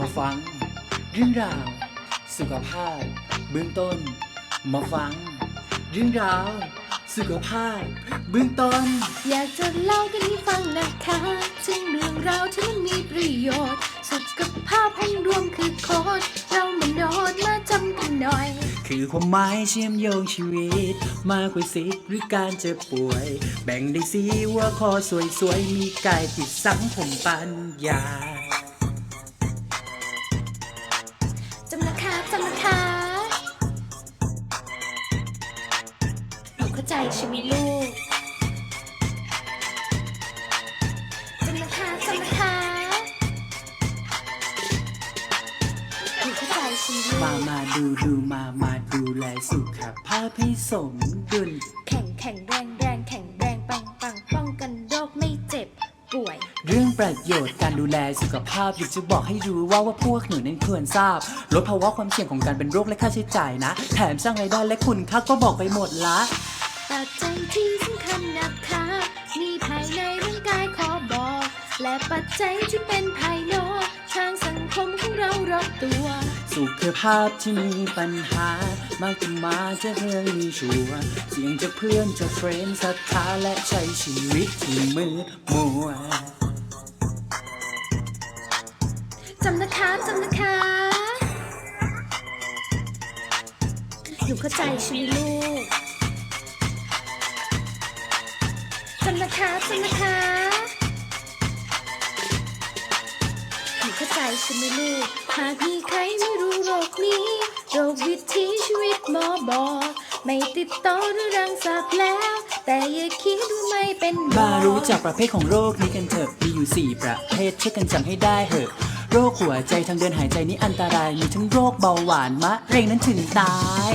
มาฟัง เรื่องราว สุขภาพ เบื้องต้น มาฟัง เรื่องราว สุขภาพ เบื้องต้น อยากจะเล่ากันให้ฟังนะคะถึงเรื่องราวที่มันมีประโยชน์ สุขภาพองค์รวมคือโคตรเรามาโนดมาจำกันหน่อย คือความหมายเชื่อมโยงชีวิต มากกว่าสิทธิ์หรือการเจ็บป่วย แบ่งได้สีว่าคอสวยๆ มีกายติดสังผมปัญญา ช่ไหมลูกจำนะคะจำนะคะหนูเข้าใจใช่ไหมลูมากมาดูดูมามาดูแลสุขภาพให้สมดุล แข่งแข่งแรงแรงแข่งแรงปังปังป้องกันโรคไม่เจ็บป่วย เรื่องประโยชน์การดูแลสุขภาพอยากจะบอกให้รู้ว่าว่าพวกหนูนั้นควรทราบ ลดภาวะความเสี่ยงของการเป็นโรคและค่าใช้จ่ายนะ แถมสร้างรายได้และคุณค่าก็บอกไปหมดละ ปัจจัยที่สำคัญนะคะมีภายในร่างกายขอบอก และปัจจัยที่เป็นภายนอกทางสังคมของเรารอบตัว สุขภาพที่มีปัญหามากจะมาจากเรื่องมีชัวร์เสียงจากเพื่อนจากเฟรนด์ศรัทธาและใช้ชีวิตที่มืดมัวจำนะคะจำนะคะหนูเข้าใจใช่ไหมลูก จำนะคะจำนะคะหนูเข้าใจใช่ไหมลูก หากมีใครไม่รู้โรคนี้โรควิถีชีวิตหมอบอกไม่ติดต่อหรือรังสักแล้ว แต่อย่าคิดว่าไม่เป็นหมอมารู้จักประเภทของโรคนี้กันเถอะ มีอยู่ 4 ประเภทช่วยกันจำให้ได้เหอะ โรคหัวใจทางเดินหายใจนี่อันตราย มีทั้งโรคเบาหวานมะเร็งนั้นถึงตาย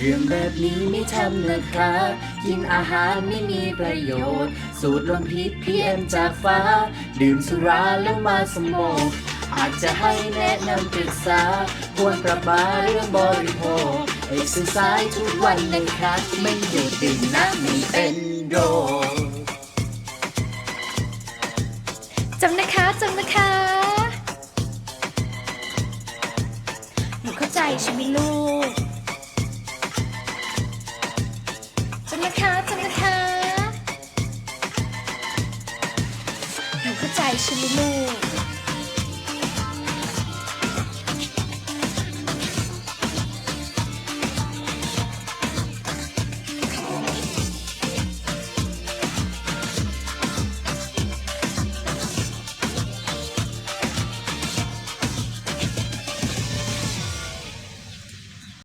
เรื่องแบบนี้ไม่ทำนะครับกินอาหารไม่มีประโยชน์ สูดลมพิษพีเอ็มจากฟ้า ดื่มสุราแล้วมาสมองอาจจะให้แนะนำปรึกษา ควรปรับาเรื่องบริโภคเอ็กซ์ไซส์ทุกวันนะครับ ไม่หยุดดื่มนะไม่เป็นโรคจำนะคะจำนะคะ หนูเข้าใจใช่ไหมลูก นะคะจำนะคะหนูเข้าใจใช่ไหมลูก